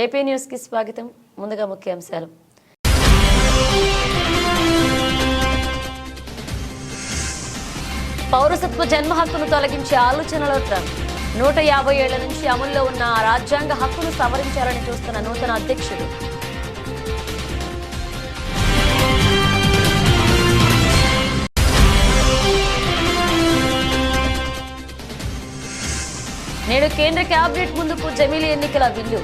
AP న్యూస్కి స్వాగతం. ముందుగా ముఖ్యాంశాలు. పౌరసత్వ జన్మ హక్కును తొలగించే ఆలోచనలో ట్రంప్. నూట యాభై ఏళ్ళ నుంచి అమల్లో ఉన్న రాజ్యాంగ హక్కును సవరించాలని చూస్తున్న నూతన అధ్యక్షుడు. నేడు కేంద్ర కేబినెట్ ముందుకు జమీలి ఎన్నికల బిల్లు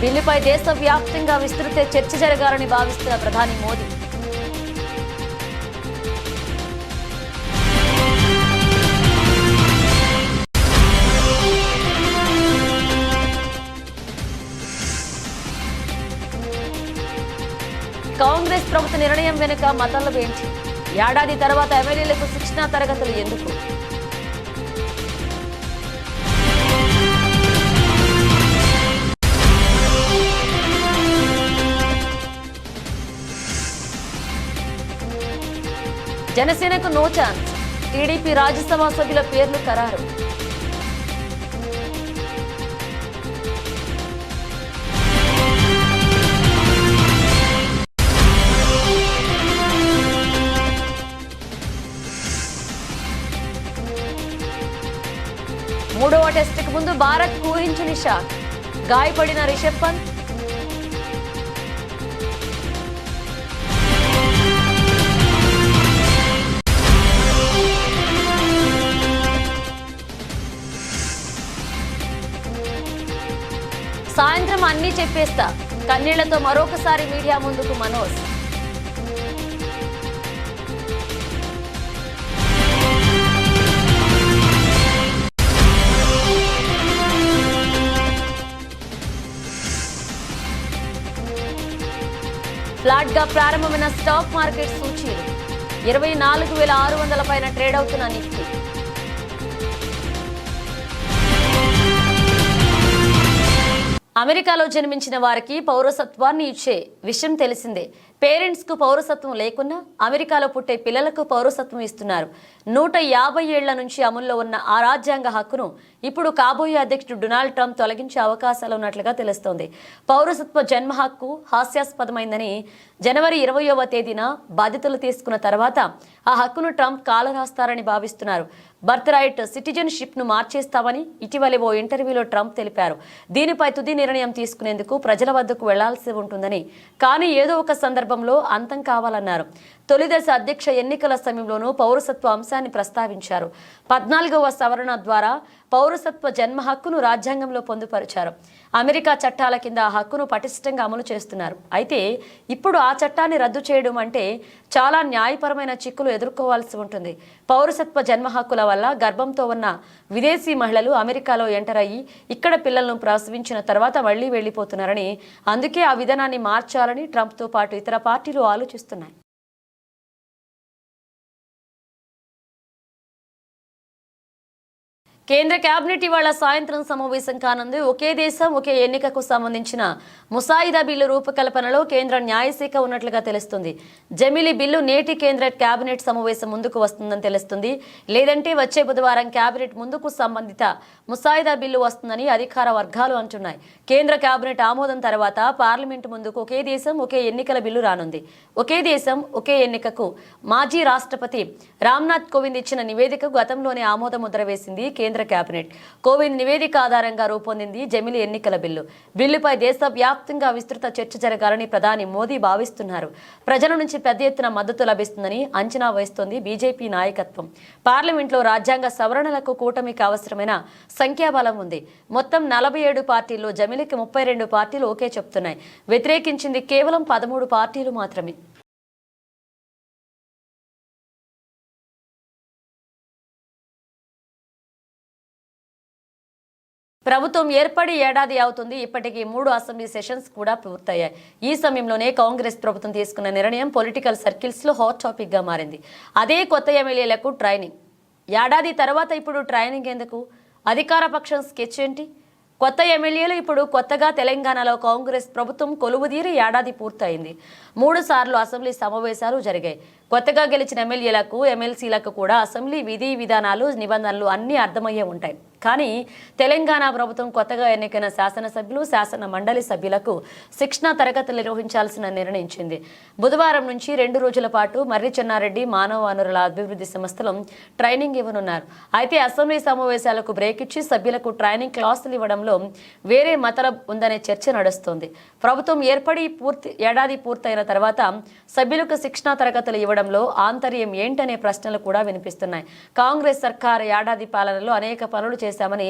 బిల్లుపై దేశవ్యాప్తంగా విస్తృత చర్చ జరగాలని భావిస్తున్న ప్రధాని మోదీ. కాంగ్రెస్ ప్రభుత్వ నిర్ణయం వెనుక మతాలు ఏంటి ఏడాది తర్వాత ఎమ్మెల్యేలకు శిక్షణా తరగతులు ఎందుకు? జనసేనకు నో ఛాన్స్. టీడీపీ రాజ్యసభ సభ్యుల పేర్లు ఖరారు. మూడవ టెస్టుకు ముందు భారత్ ఊహించని షాక్. గాయపడిన రిషబ్ పంత్ సాయంత్రం అన్నీ చెప్పేస్తా. కన్నీళ్ళతో మరొకసారి మీడియా ముందుకు మనోజ్. ఫ్లాట్గా ప్రారంభమైన స్టాక్ మార్కెట్ సూచీలు. ఇరవై నాలుగు వేల ఆరు వందల పైన ట్రేడ్ అవుతున్న నిఫ్టీ. అమెరికాలో జన్మించిన వారికి పౌరసత్వాన్ని ఇచ్చే విషయం తెలిసిందే. పేరెంట్స్కు పౌరసత్వం లేకున్నా అమెరికాలో పుట్టే పిల్లలకు పౌరసత్వం ఇస్తున్నారు. నూట యాభై ఏళ్ళ నుంచి అమల్లో ఉన్న ఆ రాజ్యాంగ హక్కును ఇప్పుడు కాబోయే అధ్యక్షుడు డొనాల్డ్ ట్రంప్ తొలగించే అవకాశాలు ఉన్నట్లుగా తెలుస్తోంది. పౌరసత్వ జన్మ హక్కు హాస్యాస్పదమైందని జనవరి ఇరవయవ తేదీన బాధ్యతలు తీసుకున్న తర్వాత ఆ హక్కును ట్రంప్ కాలరాస్తారని భావిస్తున్నారు. బర్త్ రైట్ సిటిజన్షిప్ను మార్చేస్తామని ఇటీవలే ఓ ఇంటర్వ్యూలో ట్రంప్ తెలిపారు. దీనిపై తుది నిర్ణయం తీసుకునేందుకు ప్రజల వద్దకు వెళ్ళాల్సి ఉంటుందని. కానీ ఏదో ఒక సందర్భం సందర్భంలో అంతం కావాలన్నారు. తొలిదశ అధ్యక్ష ఎన్నికల సమయంలోనూ పౌరసత్వ అంశాన్ని ప్రస్తావించారు. పద్నాలుగవ సవరణ ద్వారా పౌరసత్వ జన్మ హక్కును రాజ్యాంగంలో పొందుపరిచారు. అమెరికా చట్టాల కింద ఆ హక్కును పటిష్టంగా అమలు చేస్తున్నారు. అయితే ఇప్పుడు ఆ చట్టాన్ని రద్దు చేయడం అంటే చాలా న్యాయపరమైన చిక్కులు ఎదుర్కోవాల్సి ఉంటుంది. పౌరసత్వ జన్మ హక్కుల వల్ల గర్భంతో ఉన్న విదేశీ మహిళలు అమెరికాలో ఎంటర్ అయ్యి ఇక్కడ పిల్లలను ప్రసవించిన తర్వాత మళ్ళీ వెళ్ళిపోతున్నారని అందుకే ఆ విధానాన్ని మార్చాలని ట్రంప్తో పాటు ఇతర పార్టీలు ఆలోచిస్తున్నాయి. కేంద్ర కేబినెట్ ఇవాళ సాయంత్రం సమావేశం కానుంది. ఒకే దేశం ఒకే ఎన్నికకు సంబంధించిన ముసాయిదా బిల్లు రూపకల్పనలో కేంద్ర న్యాయశాఖ ఉన్నట్లుగా తెలుస్తుంది. జమిలీ బిల్లు నేటి కేంద్ర కేబినెట్ సమావేశం ముందుకు వస్తుందని తెలుస్తుంది. లేదంటే వచ్చే బుధవారం కేబినెట్ ముందుకు సంబంధిత ముసాయిదా బిల్లు వస్తుందని అధికార వర్గాలు అంటున్నాయి. కేంద్ర కేబినెట్ ఆమోదం తర్వాత పార్లమెంటు ముందుకు ఒకే దేశం ఒకే ఎన్నికల బిల్లు రానుంది. ఒకే దేశం ఒకే ఎన్నికకు మాజీ రాష్ట్రపతి రామ్నాథ్ కోవింద్ ఇచ్చిన నివేదిక గతంలోనే ఆమోద ముద్ర వేసింది కేంద్ర కేబినెట్ కోవింద్ నివేదిక ఆధారంగా రూపొందింది జమిలి ఎన్నికల బిల్లు. బిల్లుపై దేశవ్యాప్తంగా విస్తృత చర్చ జరగాలని ప్రధాని మోదీ భావిస్తున్నారు. ప్రజల నుంచి పెద్ద ఎత్తున మద్దతు లభిస్తుందని అంచనా వేస్తోంది బీజేపీ నాయకత్వం. పార్లమెంట్లో రాజ్యాంగ సవరణలకు కూటమికి అవసరమైన సంఖ్యాబలం ఉంది. మొత్తం నలభై ఏడు పార్టీల్లో జమిలికి ముప్పై రెండు పార్టీలు ఓకే చెప్తున్నాయి. వ్యతిరేకించింది కేవలం పదమూడు పార్టీలు మాత్రమే. ప్రభుత్వం ఏర్పడి ఏడాది అవుతుంది. ఇప్పటికీ మూడు అసెంబ్లీ సెషన్స్ కూడా పూర్తయ్యాయి. ఈ సమయంలోనే కాంగ్రెస్ ప్రభుత్వం తీసుకున్న నిర్ణయం పొలిటికల్ సర్కిల్స్లో హాట్ టాపిక్గా మారింది. అదే కొత్త ఎమ్మెల్యేలకు ట్రైనింగ్. ఏడాది తర్వాత ఇప్పుడు ట్రైనింగ్ ఎందుకు? అధికార పక్షం స్కెచ్ ఏంటి? కొత్త ఎమ్మెల్యేలు ఇప్పుడు కొత్తగా తెలంగాణలో కాంగ్రెస్ ప్రభుత్వం కొలువుదీరి ఏడాది పూర్తయింది. మూడు సార్లు అసెంబ్లీ సమావేశాలు జరిగాయి. కొత్తగా గెలిచిన ఎమ్మెల్యేలకు ఎమ్మెల్సీలకు కూడా అసెంబ్లీ విధి విధానాలు నిబంధనలు అన్నీ అర్థమయ్యే ఉంటాయి. కానీ తెలంగాణ ప్రభుత్వం కొత్తగా ఎన్నికైన శాసనసభ్యులు శాసన మండలి సభ్యులకు శిక్షణ తరగతులు నిర్వహించాల్సిన నిర్ణయించింది. బుధవారం నుంచి రెండు రోజుల పాటు మర్రి చెన్నారెడ్డి మానవ వనరుల అభివృద్ధి సంస్థలు ట్రైనింగ్ ఇవ్వనున్నారు. అయితే అసెంబ్లీ సమావేశాలకు బ్రేక్ ఇచ్చి సభ్యులకు ట్రైనింగ్ క్లాసులు ఇవ్వడంలో వేరే మతలబ్ ఉందనే చర్చ నడుస్తోంది. ప్రభుత్వం ఏర్పడి పూర్తి ఏడాది పూర్తయిన తర్వాత సభ్యులకు శిక్షణా తరగతులు ఇవ్వడం ఇవ్వడంలో ఆంతర్యం ఏంటనే ప్రశ్నలు కూడా వినిపిస్తున్నాయి. కాంగ్రెస్ సర్కార్ ఏడాది పాలనలో అనేక పనులు చేశామని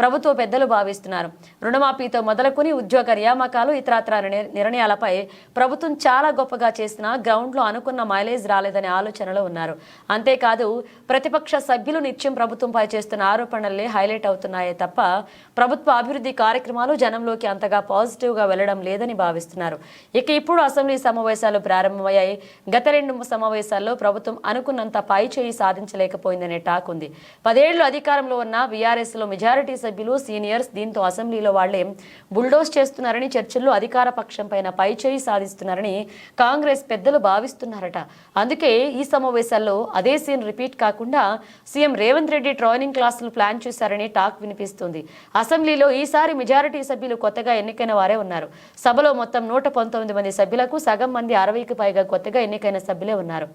ప్రభుత్వ పెద్దలు భావిస్తున్నారు. రుణమాఫీతో మొదలుకొని ఉద్యోగ నియామకాలు ఇతరత్ర నిర్ణయాలపై ప్రభుత్వం చాలా గొప్పగా చేసినా గ్రౌండ్లో అనుకున్న మైలేజ్ రాలేదనే ఆలోచనలో ఉన్నారు. అంతేకాదు ప్రతిపక్ష సభ్యులు నిత్యం ప్రభుత్వంపై చేస్తున్న ఆరోపణలే హైలైట్ అవుతున్నాయే తప్ప ప్రభుత్వ అభివృద్ధి కార్యక్రమాలు జనంలోకి అంతగా పాజిటివ్గా వెళ్ళడం లేదని భావిస్తున్నారు. ఇక ఇప్పుడు అసెంబ్లీ సమావేశాలు ప్రారంభమయ్యాయి. గత రెండు సమావేశాల్లో ప్రభుత్వం అనుకున్నంత పై చేయి సాధించలేకపోయిందనే టాక్ ఉంది. పదేళ్ళు అధికారంలో ఉన్న బీఆర్ఎస్లో మెజారిటీ సభ్యులు సీనియర్స్ దీంతో అసెంబ్లీలో వాళ్ళే బుల్డోస్ చేస్తున్నారని చర్చల్లో అధికార పక్షం పైన పై చేయి సాధిస్తున్నారని కాంగ్రెస్ పెద్దలు భావిస్తున్నారట. అందుకే ఈ సమావేశాల్లో అదే సీన్ రిపీట్ కాకుండా సీఎం రేవంత్ రెడ్డి ట్రైనింగ్ క్లాసులు ప్లాన్ చేశారని టాక్ వినిపిస్తుంది. అసెంబ్లీలో ఈసారి మెజారిటీ సభ్యులు కొత్తగా ఎన్నికైన వారే ఉన్నారు. సభలో మొత్తం నూట పంతొమ్మిది మంది సభ్యులకు సగం మంది అరవైకి పైగా కొత్తగా ఎన్నికైన సభ్యులే ఉన్నారు.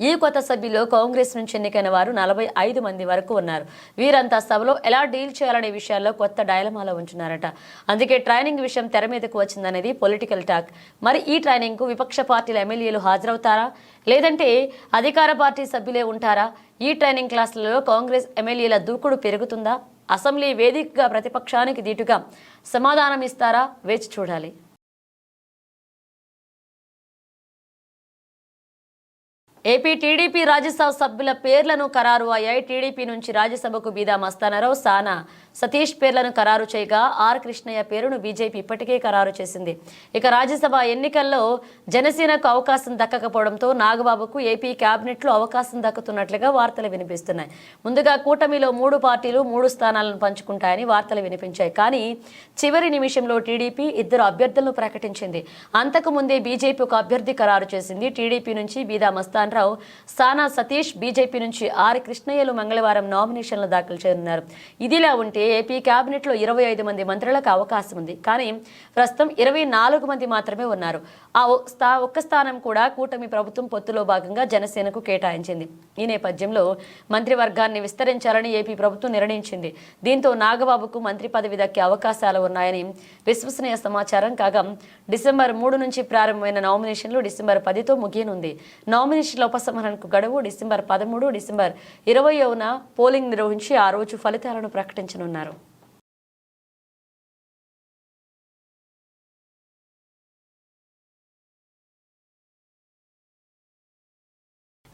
ఈ కొత్త సభ్యుల్లో కాంగ్రెస్ నుంచి ఎన్నికైన వారు నలభై ఐదు మంది వరకు ఉన్నారు. వీరంతా సభలో ఎలా డీల్ చేయాలనే విషయాల్లో కొత్త డైలమాలో ఉంటున్నారట. అందుకే ట్రైనింగ్ విషయం తెర మీదకు వచ్చిందనేది పొలిటికల్ టాక్. మరి ఈ ట్రైనింగ్కు విపక్ష పార్టీల ఎమ్మెల్యేలు హాజరవుతారా? లేదంటే అధికార పార్టీ సభ్యులే ఉంటారా? ఈ ట్రైనింగ్ క్లాసులలో కాంగ్రెస్ ఎమ్మెల్యేల దూకుడు పెరుగుతుందా? అసెంబ్లీ వేదికగా ప్రతిపక్షానికి దీటుగా సమాధానం ఇస్తారా? వేచి చూడాలి. ఏపీ టీడీపీ రాజ్యసభ సభ్యుల పేర్లను ఖరారు అయ్యాయి. టీడీపీ నుంచి రాజ్యసభకు బీదా మస్తానరావు సానా. సతీష్ పేర్లను ఖరారు చేయగా ఆర్ కృష్ణయ్య పేరును బీజేపీ ఇప్పటికే ఖరారు చేసింది. ఇక రాజ్యసభ ఎన్నికల్లో జనసేనకు అవకాశం దక్కకపోవడంతో నాగబాబుకు ఏపీ క్యాబినెట్లో అవకాశం దక్కుతున్నట్లుగా వార్తలు వినిపిస్తున్నాయి. ముందుగా కూటమిలో మూడు పార్టీలు మూడు స్థానాలను పంచుకుంటాయని వార్తలు వినిపించాయి. కానీ చివరి నిమిషంలో టీడీపీ ఇద్దరు అభ్యర్థులను ప్రకటించింది. అంతకు ముందే బీజేపీ ఒక అభ్యర్థి ఖరారు చేసింది. టీడీపీ నుంచి బీదా మస్తాన్ రావు సానా సతీష్ బీజేపీ నుంచి ఆర్ కృష్ణయ్యలు మంగళవారం నామినేషన్లు దాఖలు చేయనున్నారు. ఇదిలా ఉంటే ఏపీ కేబినెట్లో ఇరవై ఐదు మంది మంత్రులకు అవకాశం ఉంది. కానీ ప్రస్తుతం ఇరవై నాలుగు మంది మాత్రమే ఉన్నారు. ఆ స్థా ఒక్క స్థానం కూడా కూటమి ప్రభుత్వం పొత్తులో భాగంగా జనసేనకు కేటాయించింది. ఈ నేపథ్యంలో మంత్రివర్గాన్ని విస్తరించాలని ఏపీ ప్రభుత్వం నిర్ణయించింది. దీంతో నాగబాబుకు మంత్రి పదవి దక్కే అవకాశాలు ఉన్నాయని విశ్వసనీయ సమాచారం కాగా డిసెంబర్ మూడు నుంచి ప్రారంభమైన నామినేషన్లు డిసెంబర్ పదితో ముగియనుంది. నామినేషన్ల ఉపసంహరణకు గడువు డిసెంబర్ పదమూడు డిసెంబర్ ఇరవైన పోలింగ్ నిర్వహించి ఆ రోజు ఫలితాలను ప్రకటించనున్నారు.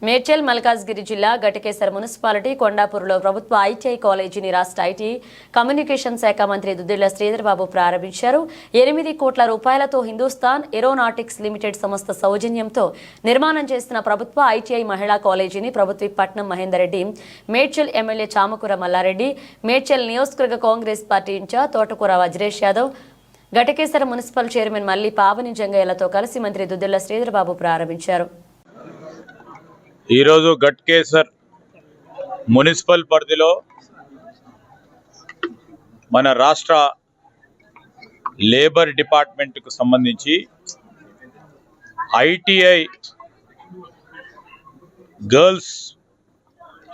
మేడ్చల్ మల్కాజ్గిరి జిల్లా గటికేసర్ మున్సిపాలిటీ కొండాపూర్లో ప్రభుత్వ ఐటీఐ కాలేజీని రాష్ట్ర ఐటీ కమ్యూనికేషన్ శాఖ మంత్రి దుద్దిళ్ళ శ్రీధర్బాబు ప్రారంభించారు. ఎనిమిది కోట్ల రూపాయలతో హిందుస్థాన్ ఏరోనాటిక్స్ లిమిటెడ్ సంస్థ సౌజన్యంతో నిర్మాణం చేస్తున్న ప్రభుత్వ ఐటీఐ మహిళా కాలేజీని ప్రభుత్వ పట్నం మహేందర్ రెడ్డి మేడ్చల్ ఎమ్మెల్యే చామకూర మల్లారెడ్డి మేడ్చల్ నియోజకవర్గ Congress party incharge Thotakura Vajresh Yadav Ghatkesar municipal chairman Malli Pavani జంగయ్యలతో కలిసి మంత్రి దుద్దిళ్ళ శ్రీధర్బాబు ప్రారంభించారు. ఈరోజు గట్కేసర్ మున్సిపల్ పరిధిలో మన రాష్ట్ర లేబర్ డిపార్ట్మెంట్కు సంబంధించి ఐటీఐ గర్ల్స్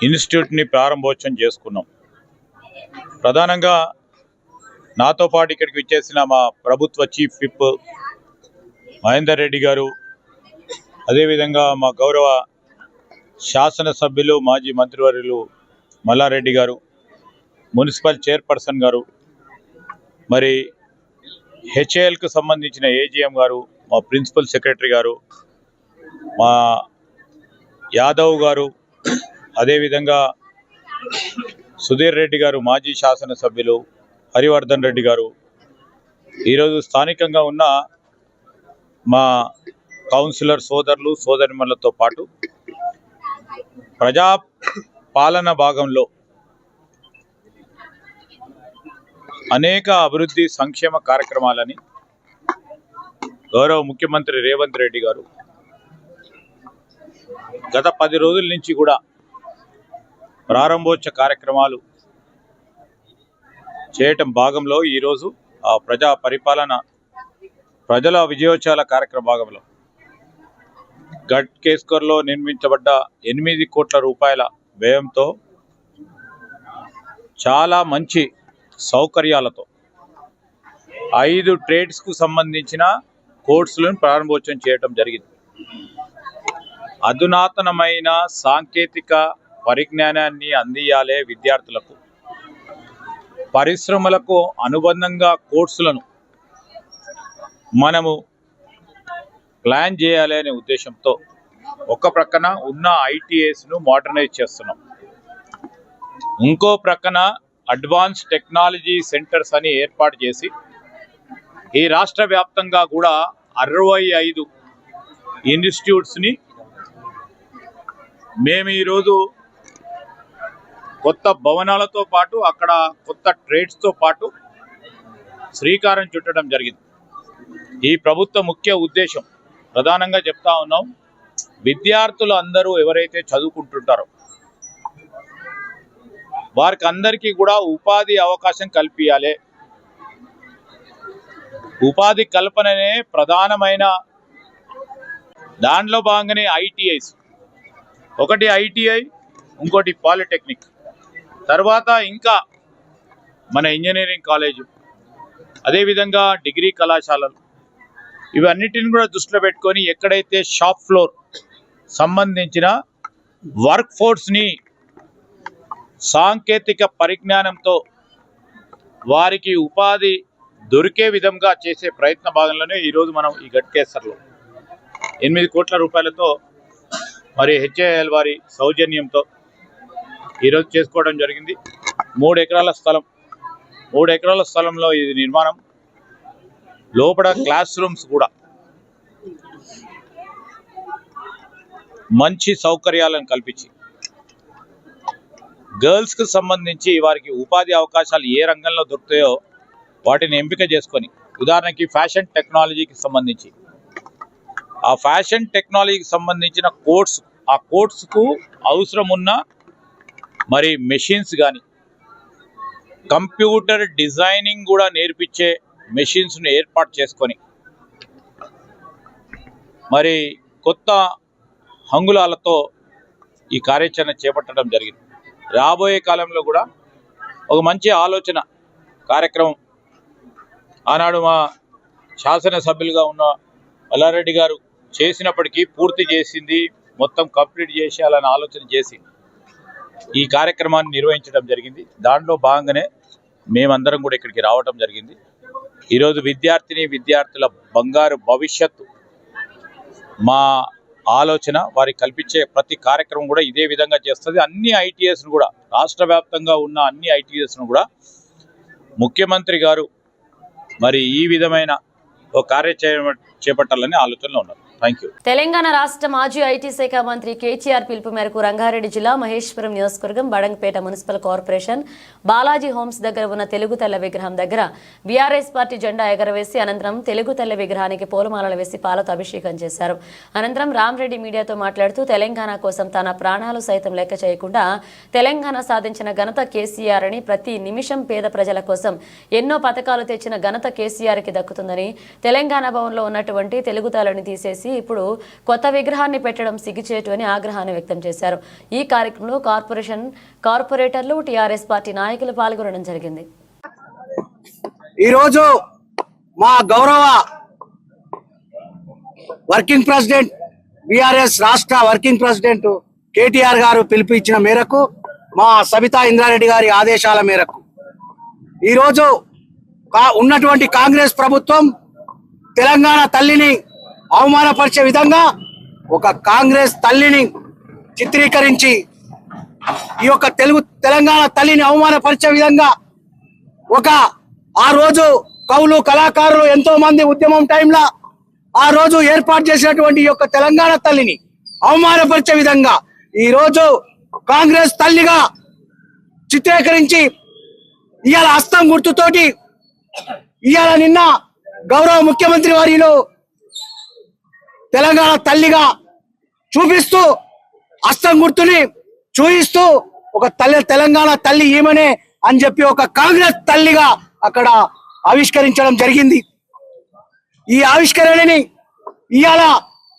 ఇన్స్టిట్యూట్ని ప్రారంభోత్సవం చేసుకున్నాం. ప్రధానంగా నాతో పాటు ఇక్కడికి వచ్చేసిన మా ప్రభుత్వ చీఫ్ విప్ మహేందర్ రెడ్డి గారు అదేవిధంగా మా గౌరవ శాసనసభ్యులు మాజీ మంత్రివర్యులు మల్లారెడ్డి గారు మున్సిపల్ చైర్పర్సన్ గారు మరి హెచ్ఏఎల్కు సంబంధించిన ఏజీఎం గారు మా ప్రిన్సిపల్ సెక్రటరీ గారు మా యాదవ్ గారు అదేవిధంగా సుధీర్ రెడ్డి గారు మాజీ శాసనసభ్యులు హరివర్ధన్ రెడ్డి గారు. ఈరోజు స్థానికంగా ఉన్న మా కౌన్సిలర్ సోదరులు సోదరిమణులతో పాటు ప్రజా పాలన భాగంలో అనేక అభివృద్ధి సంక్షేమ కార్యక్రమాలని గౌరవ ముఖ్యమంత్రి రేవంత్ రెడ్డి గారు గత పది రోజుల నుంచి కూడా ప్రారంభోత్సవ కార్యక్రమాలు చేయటం భాగంలో ఈరోజు ఆ ప్రజా పరిపాలన ప్రజల విజయోత్సవాల కార్యక్రమ భాగంలో గట్ కేస్కర్లో నిర్మించబడ్డ ఎనిమిది కోట్ల రూపాయల వ్యయంతో చాలా మంచి సౌకర్యాలతో ఐదు ట్రేడ్స్కు సంబంధించిన కోర్సులను ప్రారంభోత్సవం చేయటం జరిగింది. అధునాతనమైన సాంకేతిక పరిజ్ఞానాన్ని అందియాలే విద్యార్థులకు. పరిశ్రమలకు అనుబంధంగా కోర్సులను మనము ప్లాన్ చేయాలి అనే ఉద్దేశంతో ఒక ప్రక్కన ఉన్న ఐటీఎస్ను మోడర్నైజ్ చేస్తున్నాం. ఇంకో ప్రక్కన అడ్వాన్స్ టెక్నాలజీ సెంటర్స్ అని ఏర్పాటు చేసి ఈ రాష్ట్ర వ్యాప్తంగా కూడా అరవై ఐదు ఇన్స్టిట్యూట్స్ని మేము ఈరోజు కొత్త భవనాలతో పాటు అక్కడ కొత్త ట్రేడ్స్తో పాటు శ్రీకారం చుట్టడం జరిగింది. ఈ ప్రభుత్వ ముఖ్య ఉద్దేశం ప్రధానంగా చెప్తా ఉన్నాం విద్యార్థులు అందరూ ఎవరైతే చదువుకుంటుంటారో వారికి అందరికీ కూడా ఉపాధి అవకాశం కల్పించాలి ఉపాధి కల్పననే ప్రధానమైన దాంట్లో భాగంగానే ఐటీఐస్. ఒకటి ఐటీఐ ఇంకోటి పాలిటెక్నిక్. తర్వాత ఇంకా మన ఇంజనీరింగ్ కాలేజు అదేవిధంగా డిగ్రీ కళాశాలలు. ఇవన్నిటిని కూడా దృష్టిలో పెట్టుకొని ఎక్కడైతే షాప్ ఫ్లోర్ సంబంధించిన వర్క్ ఫోర్స్ని సాంకేతిక పరిజ్ఞానంతో వారికి ఉపాధి దొరికే విధంగా చేసే ప్రయత్న భాగంలోనే ఈరోజు మనం ఈ గట్కేసర్లో ఎనిమిది కోట్ల రూపాయలతో మరి హెచ్ఏఎల్ వారి సౌజన్యంతో ఈరోజు చేసుకోవడం జరిగింది. మూడు ఎకరాల స్థలం మూడు ఎకరాల స్థలంలో ఇది నిర్మాణం. లోపల క్లాస్ రూమ్స్ కూడా. మంచి సౌకర్యాలను కల్పించి. గర్ల్స్కి సంబంధించి వారికి ఉపాధి అవకాశాలు ఏ రంగంలో దొరుకుతాయో వాటిని ఎంపిక చేసుకొని ఉదాహరణకి ఫ్యాషన్ టెక్నాలజీకి సంబంధించి. ఆ ఫ్యాషన్ టెక్నాలజీకి సంబంధించిన కోర్స్ ఆ కోర్సుకు అవసరం ఉన్న మరి మెషిన్స్ కానీ కంప్యూటర్ డిజైనింగ్ కూడా నేర్పించే మెషిన్స్ను ఏర్పాటు చేసుకొని మరి కొత్త హంగులాలతో ఈ కార్యాచరణ చేపట్టడం జరిగింది. రాబోయే కాలంలో కూడా ఒక మంచి ఆలోచన కార్యక్రమం ఆనాడు మా శాసనసభ్యులుగా ఉన్న మల్లారెడ్డి గారు చేసినప్పటికీ పూర్తి చేసింది మొత్తం కంప్లీట్ చేసేయాలని ఆలోచన చేసి ఈ కార్యక్రమాన్ని నిర్వహించడం జరిగింది. దాంట్లో భాగంగానే మేమందరం కూడా ఇక్కడికి రావడం జరిగింది. ఈరోజు విద్యార్థిని విద్యార్థుల బంగారు భవిష్యత్తు మా ఆలోచన వారికి కల్పించే ప్రతి కార్యక్రమం కూడా ఇదే విధంగా చేస్తుంది. అన్ని ఐటీఎస్ను కూడా రాష్ట్ర వ్యాప్తంగా ఉన్న అన్ని ఐటీఎస్ను కూడా ముఖ్యమంత్రి గారు మరి ఈ విధమైన ఒక కార్యాచరణ చేపట్టాలని ఆలోచనలో ఉన్నారు. Thank you. తెలంగాణ రాష్ట్ర మాజీ ఐటీ శాఖ మంత్రి కేటీఆర్ పిలుపు మేరకు రంగారెడ్డి జిల్లా మహేశ్వరం నియోజకవర్గం Badangpet municipal corporation Balaji homes దగ్గర ఉన్న తెలుగు తెల్ల విగ్రహం దగ్గర బీఆర్ఎస్ పార్టీ జెండా ఎగరవేసి అనంతరం తెలుగు తెల్ల విగ్రహానికి పూలమాలలు వేసి పాలతో అభిషేకం చేశారు. అనంతరం రామరెడ్డి మీడియాతో మాట్లాడుతూ తెలంగాణ కోసం తన ప్రాణాలు సైతం లెక్క చేయకుండా తెలంగాణ సాధించిన ఘనత కేసీఆర్ అని ప్రతి నిమిషం పేద ప్రజల కోసం ఎన్నో పథకాలు తెచ్చిన ఘనత కేసీఆర్కి దక్కుతుందని తెలంగాణ భవన్లో ఉన్నటువంటి తెలుగు తీసేసి చేసి ఇప్పుడు కొత్త విగ్రహాన్ని పెట్టడం సిగ్గుచేటు అని ఆగ్రహాన్ని వ్యక్తం చేశారు. ఈ కార్యక్రమంలో కార్పొరేషన్ కార్పొరేటర్లు టీఆర్ఎస్ పార్టీ నాయకులు పాల్గొనడం జరిగింది. ఈరోజు మా గౌరవ వర్కింగ్ ప్రెసిడెంట్ బీఆర్ఎస్ రాష్ట్ర వర్కింగ్ ప్రెసిడెంట్ కేటీఆర్ గారు పిలుపు మేరకు మా సబితా ఇంద్రారెడ్డి గారి ఆదేశాల మేరకు. ఈరోజు ఉన్నటువంటి కాంగ్రెస్ ప్రభుత్వం తెలంగాణ తల్లిని అవమానపరిచే విధంగా ఒక కాంగ్రెస్ తల్లిని చిత్రీకరించి ఈ యొక్క తెలుగు తెలంగాణ తల్లిని అవమానపరిచే విధంగా ఒక ఆ రోజు కవులు కళాకారులు ఎంతో మంది ఉద్యమం టైంలో ఆ రోజు ఏర్పాటు చేసినటువంటి ఈ యొక్క తెలంగాణ తల్లిని అవమానపరిచే విధంగా ఈ రోజు కాంగ్రెస్ తల్లిగా చిత్రీకరించి ఇవాళ హస్తం గుర్తుతోటి ఇవాళ నిన్న గౌరవ ముఖ్యమంత్రి వారిలో తెలంగాణ తల్లిగా చూపిస్తూ హస్తం గుర్తుని చూయిస్తూ ఒక తల్లి తెలంగాణ తల్లి ఈమెనే అని చెప్పి ఒక కాంగ్రెస్ తల్లిగా అక్కడ ఆవిష్కరించడం జరిగింది. ఈ ఆవిష్కరణని ఇవాళ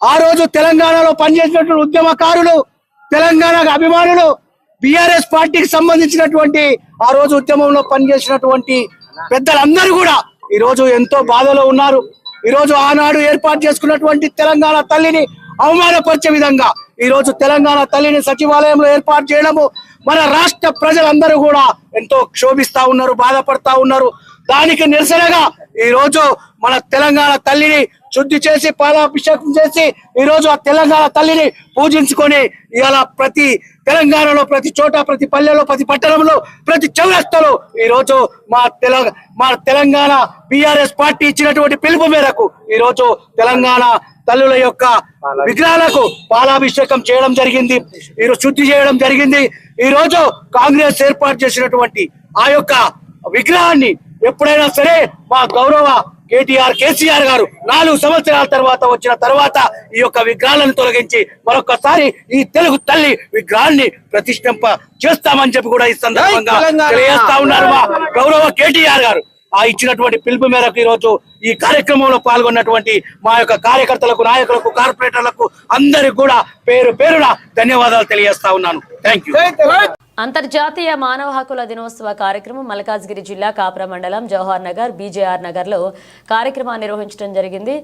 ఆ రోజు తెలంగాణలో పనిచేసినటువంటి ఉద్యమకారులు తెలంగాణ అభిమానులు బిఆర్ఎస్ పార్టీకి సంబంధించినటువంటి ఆ రోజు ఉద్యమంలో పనిచేసినటువంటి పెద్దలందరూ కూడా ఈ రోజు ఎంతో బాధలో ఉన్నారు. ఈ రోజు ఆనాడు ఏర్పాటు చేసుకున్నటువంటి తెలంగాణ తల్లిని అవమానపరిచే విధంగా ఈ రోజు తెలంగాణ తల్లిని సచివాలయంలో ఏర్పాటు చేయడము మన రాష్ట్ర ప్రజలందరూ కూడా ఎంతో క్షోభిస్తా ఉన్నారు బాధపడతా ఉన్నారు. దానికి నిరసనగా ఈ రోజు మన తెలంగాణ తల్లిని శుద్ధి చేసి పాలాభిషేకం చేసి ఈ రోజు ఆ తెలంగాణ తల్లిని పూజించుకొని ఇలా ప్రతి తెలంగాణలో ప్రతి చోట ప్రతి పల్లెలో ప్రతి పట్టణంలో ప్రతి చౌరస్తలో ఈ రోజు మా తెలంగాణ మా తెలంగాణ బిఆర్ఎస్ పార్టీ ఇచ్చినటువంటి పిలుపు మేరకు ఈ రోజు తెలంగాణ తల్లుల యొక్క విగ్రహాలకు పాలాభిషేకం చేయడం జరిగింది. ఈ రోజు శుద్ధి చేయడం జరిగింది. ఈ రోజు కాంగ్రెస్ ఏర్పాటు చేసినటువంటి ఆ యొక్క విగ్రహాన్ని ఎప్పుడైనా సరే మా గౌరవ కేటీఆర్ కేసీఆర్ గారు నాలుగు సంవత్సరాల తర్వాత వచ్చిన తర్వాత ఈ యొక్క విగ్రహాలను తొలగించి మరొకసారి ఈ తెలుగు తల్లి విగ్రహాన్ని ప్రతిష్ఠింప చేస్తామని చెప్పి కూడా ఈ సందర్భంగా తెలియజేస్తా ఉన్నారు మా గౌరవ కేటీఆర్ గారు. ఆ ఇచ్చినటువంటి పిలుపు మేరకు ఈ రోజు ఈ కార్యక్రమంలో పాల్గొన్నటువంటి మా యొక్క కార్యకర్తలకు నాయకులకు కార్పొరేటర్లకు అందరికి కూడా పేరు పేరున ధన్యవాదాలు తెలియజేస్తా ఉన్నాను. థ్యాంక్ అంతర్జాతీయ మానవ హక్కుల దినోత్సవ కార్యక్రమం మల్కాజ్గిరి జిల్లా కాపుర మండలం జవహర్ నగర్ బీజేఆర్ నగర్లో కార్యక్రమాన్ని నిర్వహించడం జరిగింది.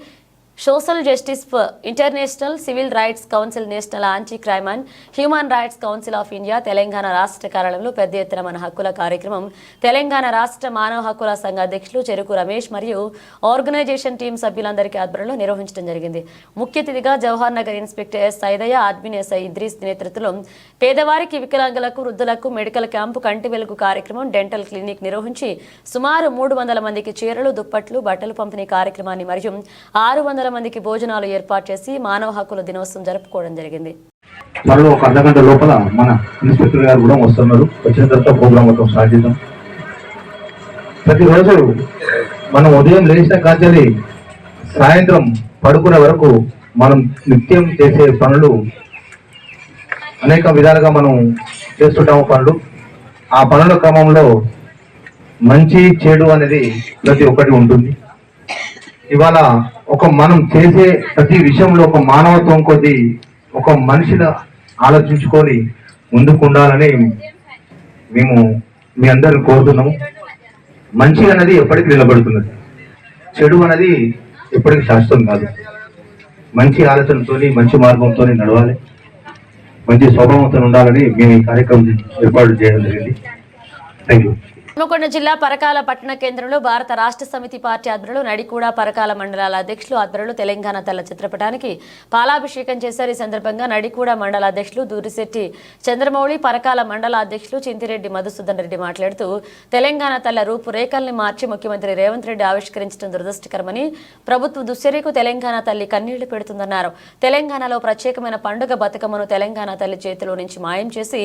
Social justice for international civil rights council national anti crime and human rights council of India Telangana రాష్ట్ర కార్యాలయంలో పెద్ద ఎత్తున మన హక్కుల కార్యక్రమం. తెలంగాణ రాష్ట్ర మానవ హక్కుల సంఘ అధ్యక్షులు చెరుకు రమేష్ మరియు ఆర్గనైజేషన్ టీం సభ్యులందరికీ ఆధ్వర్యంలో నిర్వహించడం జరిగింది. ముఖ్య అతిథిగా Jawahar Nagar inspector S Saidaiah admin SI Idrees నేతృత్వంలో పేదవారికి వికలాంగులకు వృద్ధులకు మెడికల్ క్యాంపు కంటి వెలుగు కార్యక్రమం డెంటల్ క్లినిక్ నిర్వహించి సుమారు మూడు వందల మందికి చీరలు దుప్పట్లు బట్టలు పంపిణీ కార్యక్రమాన్ని మరియు ఆరు వందల మందికి భోజనాలు ఏర్పాటు చేసి మానవ హక్కుల దినోత్సవం జరుపుకోవడం జరిగింది. మరో ఒక అర్ధగంట లోపల మన ఇన్స్పెక్టర్ గారు కూడా వస్తున్నారు. వచ్చిన తర్వాత ప్రోగ్రామ్ మొత్తం స్టార్ట్ చేద్దాం. ప్రతిరోజు మనం ఉదయం లేచిన కాంచెలి సాయంత్రం పడుకునే వరకు మనం నిత్యం చేసే పనులు అనేక విధాలుగా మనం చేస్తుంటాము పనులు. ఆ పనుల క్రమంలో మంచి చెడు అనేది ప్రతి ఒక్కటి ఉంటుంది. ఇవాళ ఒక మనం చేసే ప్రతి విషయంలో ఒక మానవత్వం కొద్ది ఒక మనిషిని ఆలోచించుకొని ముందుకు ఉండాలని మేము మీ అందరిని కోరుతున్నాము. మంచి అనేది ఎప్పటికీ నిలబడుతున్నది. చెడు అనేది ఎప్పటికీ శాశ్వతం కాదు. మంచి ఆలోచనతో మంచి మార్గంతో నడవాలి. మంచి స్వభావంతో ఉండాలని మేము ఈ కార్యక్రమం ఏర్పాటు చేయడం జరిగింది. థ్యాంక్ యూ హనుమకొండ జిల్లా పరకాల పట్టణ కేంద్రంలో భారత రాష్ట్ర సమితి పార్టీ ఆధ్వర్యంలో నడికూడ పరకాల మండలాల అధ్యక్షులు ఆధ్వర్యంలో తెలంగాణ తల్ల చిత్రపటానికి పాలాభిషేకం చేశారు. ఈ సందర్భంగా నడికూడ మండల అధ్యక్షులు దూరిశెట్టి చంద్రమౌళి పరకాల మండల అధ్యక్షులు చింతిరెడ్డి మధుసూదన్ రెడ్డి మాట్లాడుతూ తెలంగాణ తల్ల రూపురేఖల్ని మార్చి ముఖ్యమంత్రి రేవంత్ రెడ్డి ఆవిష్కరించడం దురదృష్టకరమని ప్రభుత్వ దుశ్చర్యకు తెలంగాణ తల్లి కన్నీళ్ళు పెడుతుందన్నారు. తెలంగాణలో ప్రత్యేకమైన పండుగ బతుకమ్మను తెలంగాణ తల్లి చేతిలో నుంచి మాయం చేసి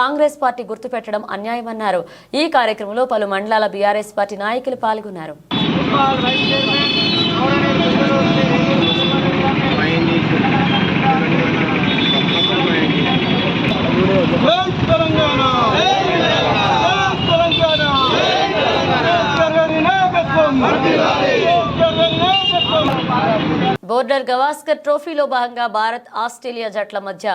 కాంగ్రెస్ పార్టీ గుర్తుపెట్టడం అన్యాయమన్నారు. ఈ కార్యక్రమం కార్యక్రమంలో పలు మండలాల బీఆర్ఎస్ పార్టీ నాయకులు పాల్గొన్నారు. బోర్డర్ గవాస్కర్ ట్రోఫీలో భాగంగా భారత్ ఆస్ట్రేలియా జట్ల మధ్య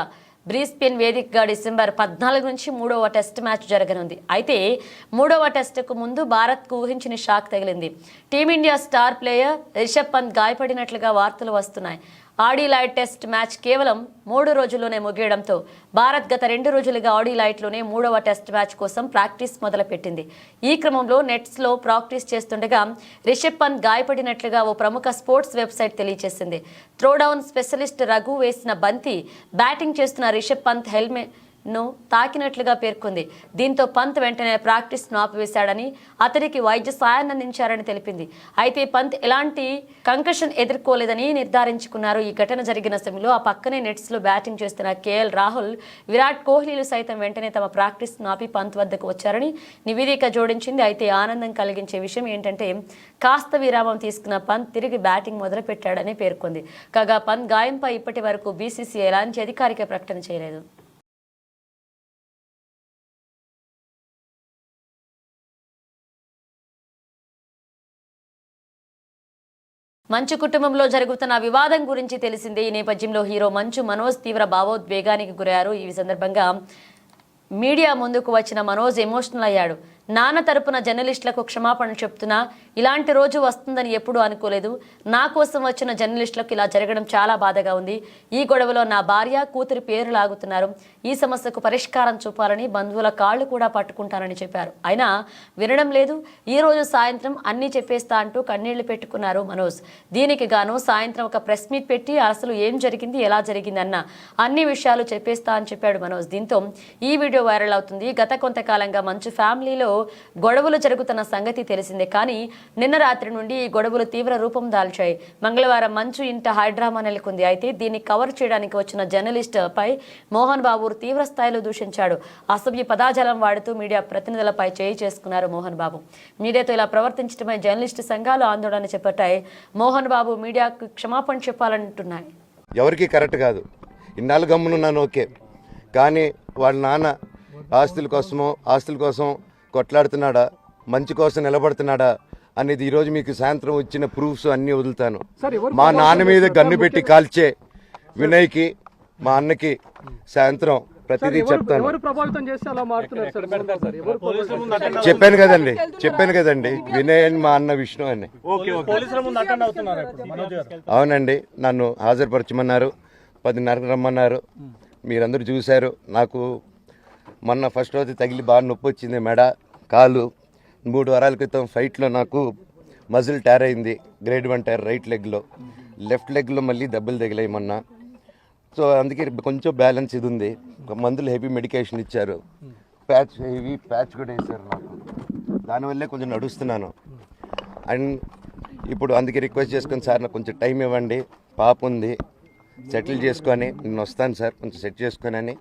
బ్రీస్బెన్ వేదికగా డిసెంబర్ పద్నాలుగు నుంచి మూడవ టెస్ట్ మ్యాచ్ జరగనుంది. అయితే మూడవ టెస్టుకు ముందు భారత్కు ఊహించిన షాక్ తగిలింది. Team India star player Rishabh Pant గాయపడినట్లుగా వార్తలు వస్తున్నాయి. ఆడిలైట్ టెస్ట్ మ్యాచ్ కేవలం మూడు రోజుల్లోనే ముగియడంతో భారత్ గత రెండు రోజులుగా ఆడిలాయిట్లోనే మూడవ టెస్ట్ మ్యాచ్ కోసం ప్రాక్టీస్ మొదలుపెట్టింది. ఈ క్రమంలో నెట్స్లో ప్రాక్టీస్ చేస్తుండగా రిషబ్ పంత్ గాయపడినట్లుగా ఓ ప్రముఖ స్పోర్ట్స్ వెబ్సైట్ తెలియజేసింది. త్రోడౌన్ స్పెషలిస్ట్ రఘు వేసిన బంతి బ్యాటింగ్ చేస్తున్న రిషబ్ పంత్ హెల్మెట్ ను తాకినట్లుగా పేర్కొంది. దీంతో పంత్ వెంటనే ప్రాక్టీస్ను ఆపివేశాడని అతనికి వైద్య సాయాన్ని అందించారని తెలిపింది. అయితే పంత్ ఎలాంటి కంకషన్ ఎదుర్కోలేదని నిర్ధారించుకున్నారు. ఈ ఘటన జరిగిన సమయంలో ఆ పక్కనే నెట్స్లో బ్యాటింగ్ చేస్తున్న కేఎల్ రాహుల్ విరాట్ కోహ్లీలు సైతం వెంటనే తమ ప్రాక్టీస్ను ఆపి పంత్ వద్దకు వచ్చారని నివేదిక జోడించింది. అయితే ఆనందం కలిగించే విషయం ఏంటంటే కాస్త విరామం తీసుకున్న పంత్ తిరిగి బ్యాటింగ్ మొదలుపెట్టాడని పేర్కొంది. కాగా పంత్ గాయంపై ఇప్పటి వరకు బీసీసీ ఎలాంటి అధికారిక ప్రకటన చేయలేదు. మంచు కుటుంబంలో జరుగుతున్న వివాదం గురించి తెలిసిందే. ఈ నేపథ్యంలో హీరో మంచు మనోజ్ తీవ్ర భావోద్వేగానికి గురయ్యారు. ఈ సందర్భంగా మీడియా ముందుకు వచ్చిన మనోజ్ ఎమోషనల్ అయ్యాడు. నాన్న తరపున జర్నలిస్టులకు క్షమాపణ చెప్తున్నా ఇలాంటి రోజు వస్తుందని ఎప్పుడూ అనుకోలేదు. నా కోసం వచ్చిన జర్నలిస్టులకు ఇలా జరగడం చాలా బాధగా ఉంది. ఈ గొడవలో నా భార్య కూతురి పేరు లాగుతున్నారు. ఈ సమస్యకు పరిష్కారం చూపాలని బంధువుల కాళ్ళు కూడా పట్టుకుంటానని చెప్పారు. అయినా వినడం లేదు. ఈ రోజు సాయంత్రం అన్నీ చెప్పేస్తా అంటూ కన్నీళ్ళు పెట్టుకున్నారు మనోజ్. దీనికి గాను సాయంత్రం ఒక ప్రెస్ మీట్ పెట్టి అసలు ఏం జరిగింది ఎలా జరిగింది అన్న అన్ని విషయాలు చెప్పేస్తా అని చెప్పాడు మనోజ్. దీంతో ఈ వీడియో వైరల్ అవుతుంది. గత కొంతకాలంగా మంచు ఫ్యామిలీలో గొడవలు జరుగుతున్న సంగతి తెలిసిందే. కానీ నిన్న రాత్రి నుండి ఈ గొడవలు తీవ్ర రూపం దాల్చాయి. మంగళవారం మంచు ఇంట హైడ్రామా నెలకొంది. అయితే దీన్ని కవర్ చేయడానికి వచ్చిన జర్నలిస్ట్ పై మోహన్ బాబు తీవ్ర స్థాయిలో దూషించాడు. అసభ్య పదాజాలం వాడుతూ మీడియా ప్రతినిధులపై చేయి చేసుకున్నారు మోహన్ బాబు. మీడియాతో ఇలా ప్రవర్తించడమై జర్నలిస్టు సంఘాలు ఆందోళన చేపట్టాయి. మోహన్ బాబు మీడియాకు క్షమాపణ చెప్పాలంటున్నాయి. ఎవరికి కరెక్ట్ కాదు. ఇన్నాళ్ళు గమ్మునున్నాను ఓకే. కానీ వాళ్ళ నాన్న ఆస్తుల కోసమో ఆస్తుల కోసం కొట్లాడుతున్నాడా? మంచి కోసం నిలబడుతున్నాడా? అనేది ఈరోజు మీకు సాయంత్రం వచ్చిన ప్రూఫ్స్ అన్నీ వదులుతాను. మా నాన్న మీద గన్ను పెట్టి కాల్చే వినయ్కి మా అన్నకి సాయంత్రం ప్రతిదీ చెప్తాను. చెప్పాను కదండి చెప్పాను కదండి. వినయ్ అని మా అన్న విష్ణు అని. పోలీసుల ముందు అటెండ్ అవుతున్నారు ఇప్పుడు మనోజ్ గారు. అవునండి నన్ను హాజరుపరచమన్నారు పదిన్నరకు రమ్మన్నారు. మీరందరూ చూశారు నాకు మొన్న ఫస్ట్ రోజు తగిలి బాగా నొప్పి వచ్చింది మెడ కాలు మూడు వారాల క్రితం ఫైట్లో నాకు మజిల్ టైర్ అయింది. గ్రేడ్ వన్ టైర్ రైట్ లెగ్లో లెఫ్ట్ లెగ్లో మళ్ళీ దెబ్బలు తగిలాయి మొన్న. సో అందుకే కొంచెం బ్యాలెన్స్ ఇది ఉంది. మందులు హెవీ మెడికేషన్ ఇచ్చారు. ప్యాచ్ హెవీ ప్యాచ్ కూడా వేశారు నాకు. దానివల్లే కొంచెం నడుస్తున్నాను. అండ్ ఇప్పుడు అందుకే రిక్వెస్ట్ చేసుకుని సార్ నాకు కొంచెం టైం ఇవ్వండి. పాప ఉంది. సెటిల్ చేసుకొని నేను వస్తాను సార్. కొంచెం సెట్ చేసుకొని అని.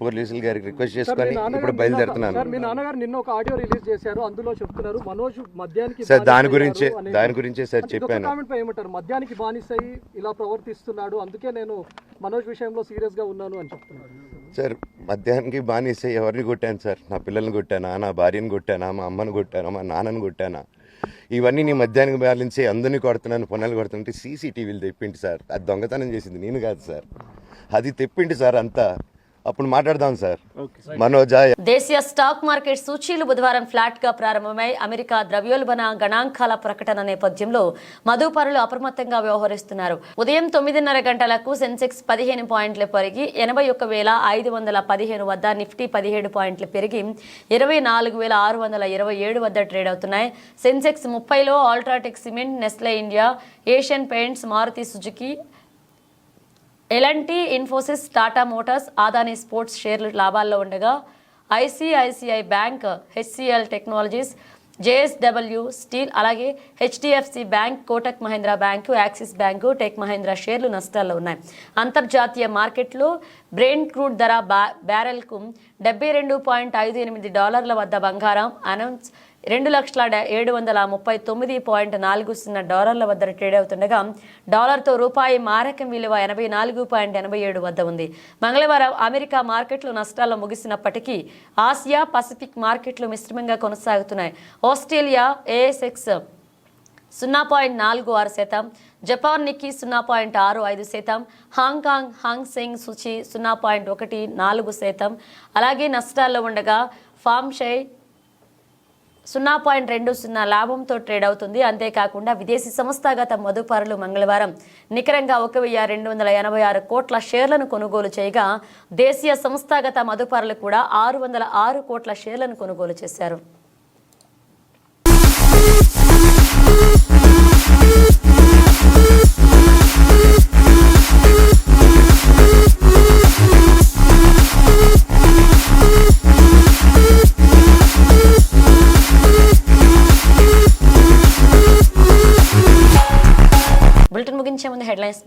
పోలీసులు గారికి రిక్వెస్ట్ చేసుకొని ఇప్పుడు బయలుదేరుతున్నాను. సార్ మీ నాన్నగారు నిన్న ఒక ఆడియో రిలీజ్ చేశారు. అందులో చెప్తున్నారు మనోజ్ మద్యానికి సార్ దాని గురించే. దాని గురించే సార్ చెప్పాను. కామెంట్ పై ఏమంటారు? మద్యానికి బానిసై ఇలా ప్రవర్తిస్తున్నాడు అందుకే నేను మనోజ్ విషయంలో సీరియస్గా ఉన్నాను అని చెప్తున్నాను సార్ మధ్యాహ్నానికి బానిసే ఎవరిని కొట్టాను సార్? నా పిల్లల్ని కొట్టానా? నా భార్యను కొట్టానా? మా అమ్మని కొట్టానా? మా నాన్నని కొట్టానా? ఇవన్నీ నీ మధ్యాహ్నం బ్యాలెన్సే అందరినీ కొడుతున్నాను పొనాలు కొడుతుంటే సీసీటీవీలు తెప్పింటి సార్. అది దొంగతనం చేసింది నేను కాదు సార్. అది తెప్పింటి సార్ అంతా. అప్పుడు మాట్లాడదాం సార్. మనోజా దేశీయ స్టాక్ మార్కెట్ సూచీలు బుధవారం ఫ్లాట్గా ప్రారంభమై అమెరికా ద్రవ్యోల్బణ గణాంకాల ప్రకటన నేపథ్యంలో మదుపరులు అప్రమత్తంగా వ్యవహరిస్తున్నారు. ఉదయం తొమ్మిదిన్నర గంటలకు సెన్సెక్స్ పదిహేను పాయింట్లు పెరిగి ఎనభై ఒక్క వేల ఐదు వందల పదిహేను వద్ద నిఫ్టీ పదిహేడు పాయింట్లు పెరిగి ఇరవై నాలుగు వేల ఆరు వందల ఇరవై ఏడు వద్ద ట్రేడ్ అవుతున్నాయి. సెన్సెక్స్ ముప్పైలో UltraTech cement Nestle India Asian paints Maruti Suzuki LNT Infosys Tata motors Adani ports షేర్లు లాభాల్లో ఉండగా ICICI bank HCL technologies JSW steel అలాగే HDFC bank Kotak Mahindra bank Axis bank tech Mahindra షేర్లు నష్టాల్లో ఉన్నాయి. అంతర్జాతీయ మార్కెట్లో బ్రెయిన్ క్రూడ్ ధర బ్యారెల్కు డెబ్బై రెండు పాయింట్ ఐదు ఎనిమిది డాలర్ల వద్ద బంగారం అనౌన్స్ రెండు లక్షల ఏడు వందల ముప్పై తొమ్మిది పాయింట్ నాలుగు సున్నా డాలర్ల వద్ద ట్రేడ్ అవుతుండగా డాలర్తో రూపాయి మారకం విలువ ఎనభై నాలుగు పాయింట్ ఎనభై ఏడు వద్ద ఉంది. మంగళవారం అమెరికా మార్కెట్లు నష్టాల్లో ముగిసినప్పటికీ ఆసియా పసిఫిక్ మార్కెట్లు మిశ్రమంగా కొనసాగుతున్నాయి. ఆస్ట్రేలియా ఏఎస్ఎక్స్ సున్నా పాయింట్ నాలుగు ఆరు శాతం జపాన్ నిక్కీ సున్నా పాయింట్ ఆరు ఐదు శాతం హాంకాంగ్ హాంగ్ సెంగ్ సూచి సున్నా పాయింట్ ఒకటి నాలుగు శాతం. అలాగే నష్టాల్లో ఉండగా ఫామ్షై సున్నా పాయింట్ రెండు సున్నా లాభంతో ట్రేడ్ అవుతుంది. అంతేకాకుండా విదేశీ సంస్థాగత మదుపరులు మంగళవారం నికరంగా ఒక వెయ్యి రెండు వందల ఎనభై ఆరు కోట్ల షేర్లను కొనుగోలు చేయగా దేశీయ సంస్థాగత మదుపరులు కూడా ఆరు వందల ఆరు కోట్ల షేర్లను కొనుగోలు చేశారు.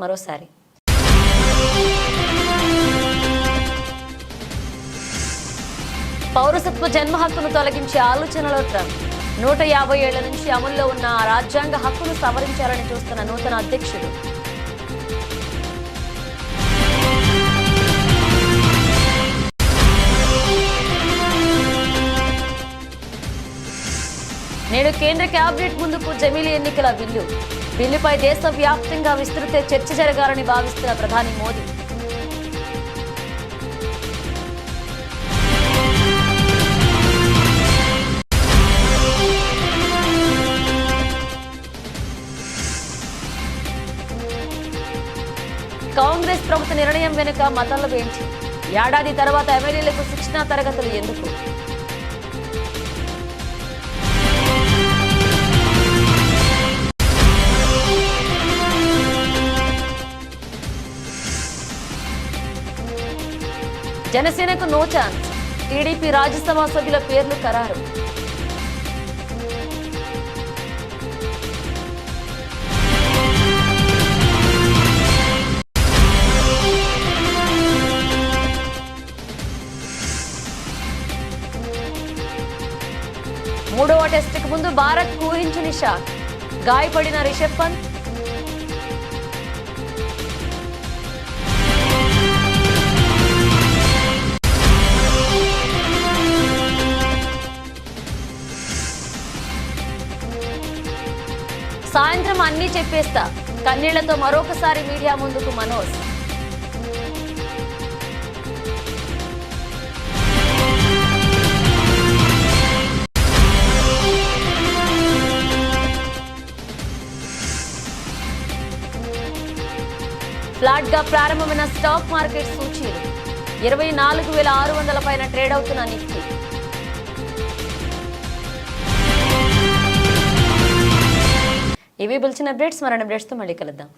మరోసారి. పౌరసత్వ జన్మ హక్కును తొలగించే ఆలోచనలో ట్రంప్. నూట యాభై ఏళ్ళ నుంచి అమల్లో ఉన్న రాజ్యాంగ హక్కును సవరించాలని చూస్తున్న నూతన అధ్యక్షుడు. నేడు కేంద్ర కేబినెట్ ముందుకు జమీలీ ఎన్నికల బిల్లు బిల్లుపై దేశవ్యాప్తంగా విస్తృత చర్చ జరగాలని భావిస్తున్న ప్రధాని మోదీ. కాంగ్రెస్ ప్రభుత్వ నిర్ణయం వెనుక మతాలు ఏంటి ఏడాది తర్వాత ఎమ్మెల్యేలకు శిక్షణా తరగతులు ఎందుకు? జనసేనకు నో ఛాన్స్. టీడీపీ రాజ్యసభ సభ్యుల పేర్లు ఖరారు. మూడవ టెస్టుకు ముందు భారత్ ఊహించని షాక్. గాయపడిన రిషబ్ పంత్ సాయంత్రం అన్నీ చెప్పేస్తా. కన్నీళ్ళతో మరొకసారి మీడియా ముందుకు మనోజ్. ఫ్లాట్గా ప్రారంభమైన స్టాక్ మార్కెట్ సూచీలు. ఇరవై నాలుగు వేల ఆరు వందల పైన ట్రేడ్ అవుతున్న నిఫ్టీ. ఇవి బుల్చిన అప్డేట్స్ మరణ అప్డేట్స్తో మళ్ళీ కలుద్దాం.